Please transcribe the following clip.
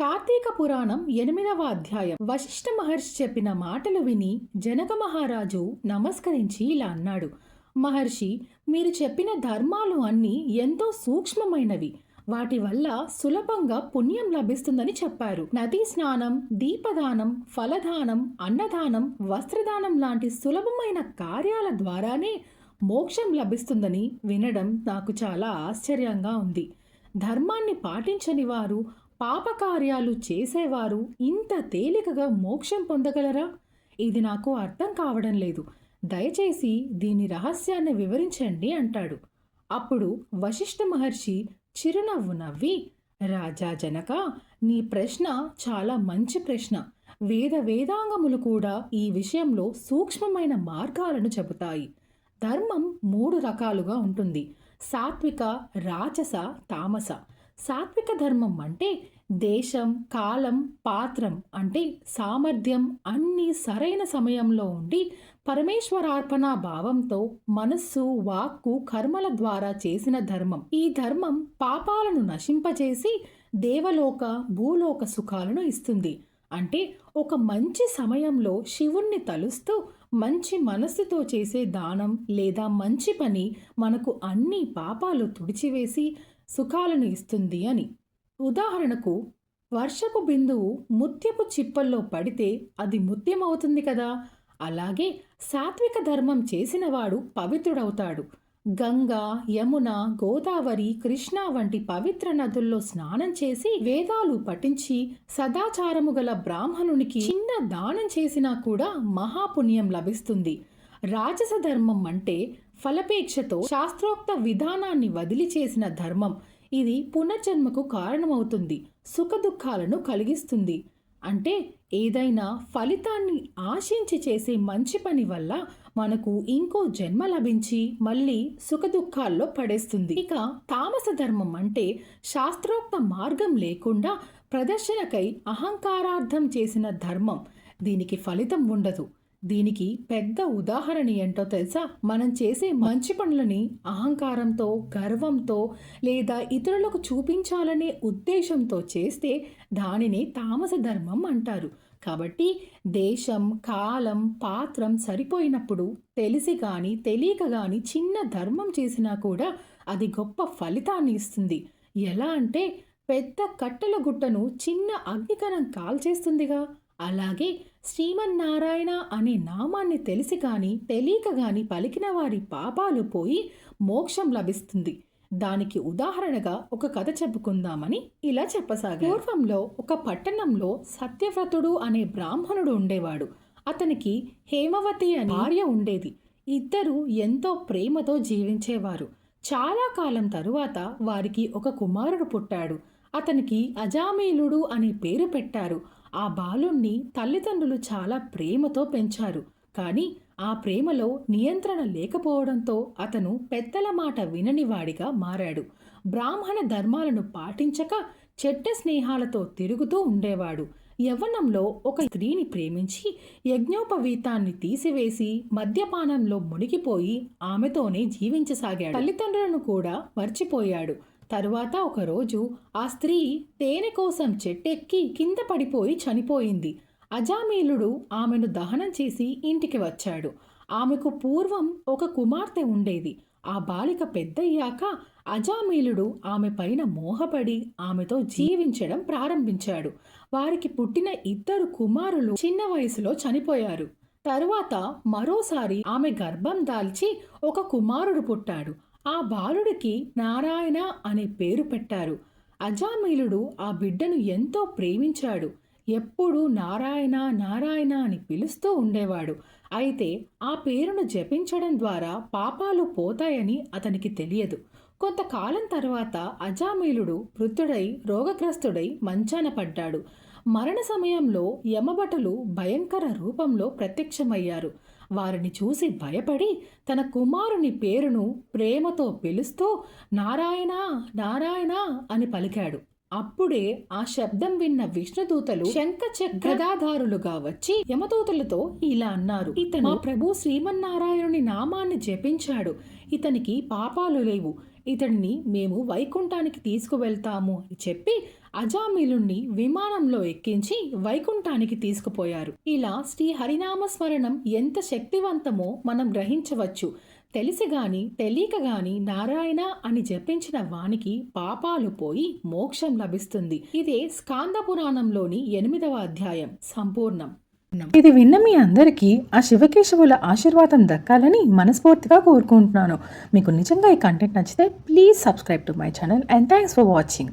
కార్తీక పురాణం ఎనిమిదవ అధ్యాయం. వశిష్ఠ మహర్షి చెప్పిన మాటలు విని జనక మహారాజు నమస్కరించి ఇలా అన్నాడు. మహర్షి మీరు చెప్పిన ధర్మాలు అన్నీ ఎంతో సూక్ష్మమైనవి. వాటి వల్ల సులభంగా పుణ్యం లభిస్తుందని చెప్పారు. నదీ స్నానం దీపదానం ఫలదానం అన్నదానం వస్త్రదానం లాంటి సులభమైన కార్యాల ద్వారానే మోక్షం లభిస్తుందని వినడం నాకు చాలా ఆశ్చర్యంగా ఉంది. ధర్మాన్ని పాటించని వారు పాపకార్యాలు చేసేవారు ఇంత తేలికగా మోక్షం పొందగలరా? ఇది నాకు అర్థం కావడం లేదు. దయచేసి దీని రహస్యాన్ని వివరించండి అంటాడు. అప్పుడు వశిష్ఠ మహర్షి చిరునవ్వు నవ్వి రాజా జనక నీ ప్రశ్న చాలా మంచి ప్రశ్న. వేద వేదాంగములు కూడా ఈ విషయంలో సూక్ష్మమైన మార్గాలను చెబుతాయి. ధర్మం మూడు రకాలుగా ఉంటుంది. సాత్విక రాచస తామస. సాత్విక ధర్మం అంటే దేశం కాలం పాత్రం అంటే సామర్థ్యం అన్నీ సరైన సమయంలో ఉండి పరమేశ్వరార్పణ భావంతో మనస్సు వాక్కు కర్మల ద్వారా చేసిన ధర్మం. ఈ ధర్మం పాపాలను నశింపజేసి దేవలోక భూలోక సుఖాలను ఇస్తుంది. అంటే ఒక మంచి సమయంలో శివుణ్ణి తలుస్తూ మంచి మనస్సుతో చేసే దానం లేదా మంచి పని మనకు అన్ని పాపాలు తుడిచివేసి సుఖాలను ఇస్తుంది అని. ఉదాహరణకు వర్షపు బిందువు ముత్యపు చిప్పల్లో పడితే అది ముత్యం అవుతుంది కదా? అలాగే సాత్విక ధర్మం చేసినవాడు పవిత్రుడవుతాడు. గంగా యమున గోదావరి కృష్ణ వంటి పవిత్ర నదుల్లో స్నానం చేసి వేదాలు పఠించి సదాచారము గల బ్రాహ్మణునికి చిన్న దానం చేసినా కూడా మహాపుణ్యం లభిస్తుంది. రాజస ధర్మం అంటే ఫలపేక్షతో శాస్త్రోక్త విధానాన్ని వదిలి చేసిన ధర్మం ఇది పునర్జన్మకు కారణమవుతుంది సుఖదుఖాలను కలిగిస్తుంది. అంటే ఏదైనా ఫలితాన్ని ఆశించి చేసే మంచి పని వల్ల మనకు ఇంకో జన్మ లభించి మళ్ళీ సుఖదుఖాల్లో పడేస్తుంది. ఇక తామస ధర్మం అంటే శాస్త్రోక్త మార్గం లేకుండా ప్రదర్శనకై అహంకారార్థం చేసిన ధర్మం. దీనికి ఫలితం ఉండదు. దీనికి పెద్ద ఉదాహరణ ఏంటో తెలుసా? మనం చేసే మంచి పనులని అహంకారంతో గర్వంతో లేదా ఇతరులకు చూపించాలనే ఉద్దేశంతో చేస్తే దానిని తామస ధర్మం అంటారు. కాబట్టి దేశం కాలం పాత్రం సరిపోయినప్పుడు తెలిసి గాని తెలియక గాని చిన్న ధర్మం చేసినా కూడా అది గొప్ప ఫలితాన్ని ఇస్తుంది. ఎలా అంటే పెద్ద కట్టెల గుట్టను చిన్న అగ్నికణం కాల్చేస్తుందిగా. అలాగే శ్రీమన్నారాయణ అనే నామాన్ని తెలిసి కానీ తెలియక గాని పలికిన వారి పాపాలు పోయి మోక్షం లభిస్తుంది. దానికి ఉదాహరణగా ఒక కథ చెప్పుకుందామని ఇలా చెప్పసాగా పూర్వంలో ఒక పట్టణంలో సత్యవ్రతుడు అనే బ్రాహ్మణుడు ఉండేవాడు. అతనికి హేమవతి అనే భార్య ఉండేది. ఇద్దరు ఎంతో ప్రేమతో జీవించేవారు. చాలా కాలం తరువాత వారికి ఒక కుమారుడు పుట్టాడు. అతనికి అజామీలుడు అనే పేరు పెట్టారు. ఆ బాలుణ్ణి తల్లిదండ్రులు చాలా ప్రేమతో పెంచారు. కానీ ఆ ప్రేమలో నియంత్రణ లేకపోవడంతో అతను పెద్దల మాట విననివాడిగా మారాడు. బ్రాహ్మణ ధర్మాలను పాటించక చెడ్డ స్నేహాలతో తిరుగుతూ ఉండేవాడు. యవ్వనంలో ఒక స్త్రీని ప్రేమించి యజ్ఞోపవీతాన్ని తీసివేసి మద్యపానంలో మునిగిపోయి ఆమెతోనే జీవించసాగాడు. తల్లిదండ్రులను కూడా మర్చిపోయాడు. తరువాత ఒకరోజు ఆ స్త్రీ తేనె కోసం చెట్టెక్కి కింద పడిపోయి చనిపోయింది. అజామీలుడు ఆమెను దహనం చేసి ఇంటికి వచ్చాడు. ఆమెకు పూర్వం ఒక కుమార్తె ఉండేది. ఆ బాలిక పెద్దయ్యాక అజామీలుడు ఆమె పైన మోహపడి ఆమెతో జీవించడం ప్రారంభించాడు. వారికి పుట్టిన ఇద్దరు కుమారులు చిన్న వయసులో చనిపోయారు. తరువాత మరోసారి ఆమె గర్భం దాల్చి ఒక కుమారుడు పుట్టాడు. ఆ బాలుడికి నారాయణ అనే పేరు పెట్టారు. అజామీలుడు ఆ బిడ్డను ఎంతో ప్రేమించాడు. ఎప్పుడూ నారాయణ నారాయణ అని పిలుస్తూ ఉండేవాడు. అయితే ఆ పేరును జపించడం ద్వారా పాపాలు పోతాయని అతనికి తెలియదు. కొంతకాలం తర్వాత అజామీలుడు వృద్ధుడై రోగగ్రస్తుడై మంచాన పడ్డాడు. మరణ సమయంలో యమభటులు భయంకర రూపంలో ప్రత్యక్షమయ్యారు. వారిని చూసి భయపడి తన కుమారుని పేరును ప్రేమతో పిలుస్తూ నారాయణ నారాయణ అని పలికాడు. అప్పుడే ఆ శబ్దం విన్న విష్ణుదూతలు శంఖ చక్రదాధారులుగా వచ్చి యమదూతలతో ఇలా అన్నారు ఇతను ప్రభు శ్రీమన్నారాయణుని నామాన్ని జపించాడు. ఇతనికి పాపాలు లేవు. ఇతడిని మేము వైకుంఠానికి తీసుకువెళ్తాము అని చెప్పి అజామిలుణ్ణి విమానంలో ఎక్కించి వైకుంఠానికి తీసుకుపోయారు. ఇలా శ్రీ హరినామ స్మరణం ఎంత శక్తివంతమో మనం గ్రహించవచ్చు. తెలిసి గాని తెలియక గాని నారాయణ అని జపించిన వానికి పాపాలు పోయి మోక్షం లభిస్తుంది. ఇదే స్కాంద పురాణంలోని ఎనిమిదవ అధ్యాయం. సంపూర్ణం. ఇది విన్న మీ అందరికీ ఆ శివకేశవుల ఆశీర్వాదం దక్కాలని మనస్ఫూర్తిగా కోరుకుంటున్నాను. మీకు నిజంగా ఈ కంటెంట్ నచ్చితే please subscribe to my channel and thanks for watching